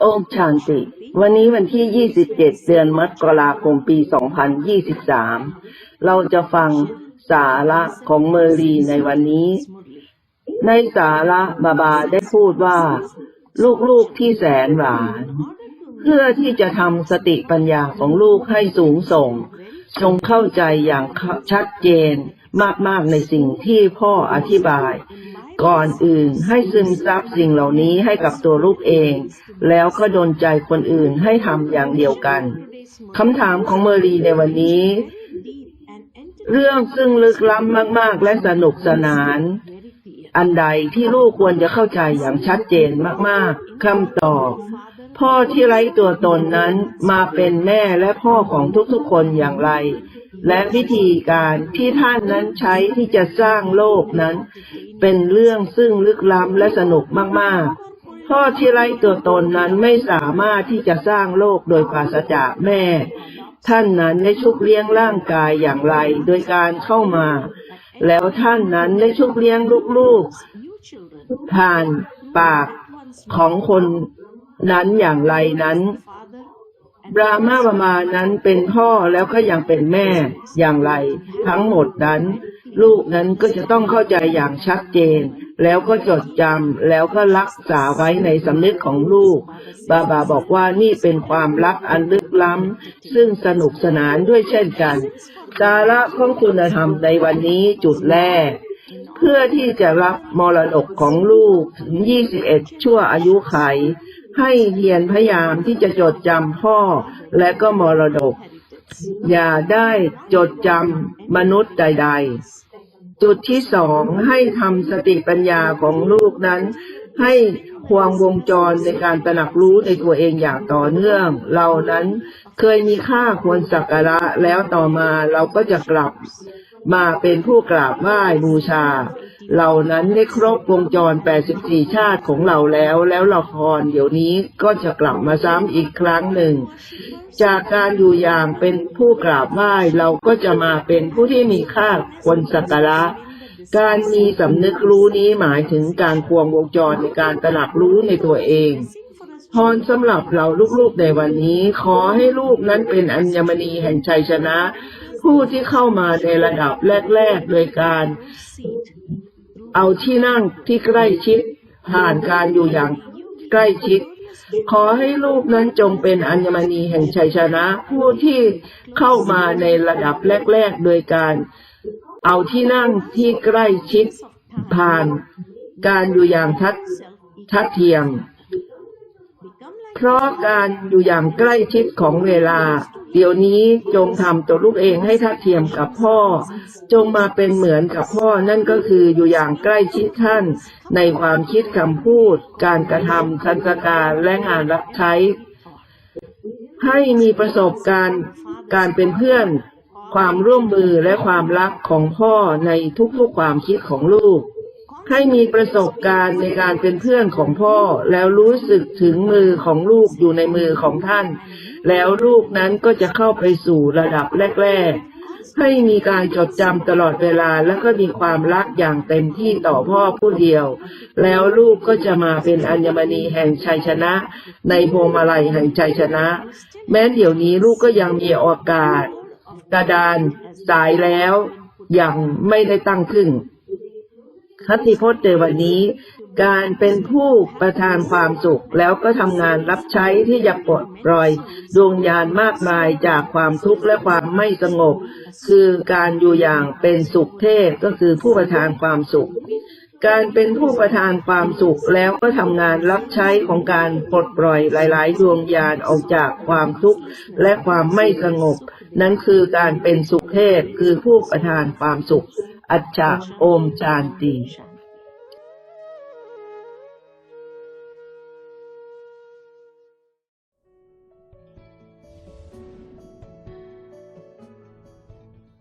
โอมชานติ วันนี้วันที่ 27 เดือนมกราคมปี 2023 เราจะฟังสาระของเมอรีในวันนี้ ในสาระบาบาได้พูดว่า ลูกๆที่แสนหวาน เพื่อที่จะทำสติปัญญาของลูกให้สูงส่ง จงเข้าใจอย่างชัดเจน มากๆในสิ่งที่พ่ออธิบาย ก่อนอื่นให้ซึมซับสิ่งเหล่านี้ให้กับตัวลูกเอง แล้วก็ดนใจคนอื่นให้ทำอย่างเดียวกันคำถามของเมอรีในวันนี้ เรื่องซึ่งลึกล้ำมาก ๆ และสนุกสนาน อันใดที่ลูกควรจะเข้าใจอย่างชัดเจนมาก ๆคำตอบพ่อที่ไร้ตัวตนนั้นมาเป็นแม่และพ่อของทุกๆคนอย่างไร และวิธีการที่ท่านนั้นใช้ที่จะสร้างโลกนั้น เป็นเรื่องซึ่งลึกล้ำและสนุกมาก ๆ พ่อที่ไร้ตัวตนนั้นไม่สามารถที่จะสร้างโลกโดยปราศจากแม่ ท่านนั้นได้ชุบเลี้ยงร่างกายอย่างไรโดยการเข้ามา แล้วท่านนั้นได้ชุบเลี้ยงลูกๆผ่านปากของคนนั้นอย่างไรนั้น บรามาบามานั้นเป็นพ่อแล้วก็ยังเป็นแม่อย่างไร ทั้งหมดนั้น ลูกนั้นก็จะต้องเข้าใจอย่างชัดเจน แล้วก็จดจำแล้วก็รักษาไว้ในสำนึกของลูก บาบาบอกว่านี่เป็นความรักอันลึกล้ำ ซึ่งสนุกสนานด้วยเช่นกันสาระของคุณธรรมในวันนี้จุดแรกเพื่อที่จะรับมรดกของลูกถึง 21 ชั่วอายุไข ให้เรียนพยายามที่จะจดจำพ่อและก็มรดก อย่าได้จดจำมนุษย์ใด ๆ จุดที่สองให้ทำสติปัญญาของลูกนั้น ให้ควงวงจรในการตระหนักรู้ในตัวเองอย่างต่อเนื่อง เรานั้นเคยมีค่าควรสักการะแล้วต่อมาเราก็จะกลับมาเป็นผู้กราบไหว้บูชา เหล่านั้นได้ครบวงจร 84 ชาติของเราแล้ว แล้วละครเดี๋ยวนี้ก็จะกลับมาซ้ำอีกครั้งหนึ่ง จากการอยู่อย่างเป็นผู้กราบไหว้เราก็จะมาเป็นผู้ที่มีค่าควรสักการะการมีสำนึกรู้นี้หมายถึงการควงวงจรในการตระหนักรู้ในตัวเองพรสำหรับเราลูกๆในวันนี้ ขอให้ลูกนั้นเป็นอัญมณีแห่งชัยชนะ ผู้ที่เข้ามาในระดับแรก ๆ โดยการ เอาที่นั่งที่ใกล้ชิดผ่านการอยู่อย่างใกล้ชิด ขอให้รูปนั้นจงเป็นอัญมณีแห่งชัยชนะ ผู้ที่เข้ามาในระดับแรก ๆ โดยการ เอาที่นั่งที่ใกล้ชิดผ่านการอยู่อย่างทัดทัดเทียม เพราะการอยู่อย่างใกล้ชิดของเวลา เดี๋ยวนี้จงทำตัวลูกเองให้ทัดเทียมกับพ่อ จงมาเป็นเหมือนกับพ่อนั่นก็คืออยู่อย่างใกล้ชิดท่าน ในความคิดคำพูด การกระทำสันสการและงานรับใช้ ให้มีประสบการณ์การเป็นเพื่อน ความร่วมมือและความรักของพ่อในทุกๆความคิดของลูก ให้มีประสบการณ์ในการเป็นเพื่อนของพ่อ แล้วรู้สึกถึงมือของลูกอยู่ในมือของท่าน แล้วลูกนั้นก็จะเข้าไปสู่ระดับแรก ๆ ให้มีการจดจำตลอดเวลาแล้วก็มีความรักอย่างเต็มที่ต่อพ่อผู้เดียว แล้วลูกก็จะมาเป็นอัญมณีแห่งชัยชนะ ในพวงมาลัยแห่งชัยชนะ แม้เดี๋ยวนี้ลูกก็ยังมีโอกาสกระดานสายแล้วยังไม่ได้ตั้งขึ้น คติพจน์ในวันนี้ การเป็นผู้ประทานความสุข แล้วก็ทำงานรับใช้ที่จะปลดปล่อยดวงญาณมากมายจากความทุกข์และความไม่สงบ คือการอยู่อย่างเป็นสุขเทพก็คือผู้ประทานความสุข การเป็นผู้ประทานความสุขแล้วก็ทำงานรับใช้ของการปลดปล่อยหลาย ๆ ดวงญาณออกจากความทุกข์และความไม่สงบ นั่นคือการเป็นสุขเทพคือผู้ประทานความสุข อัจฉ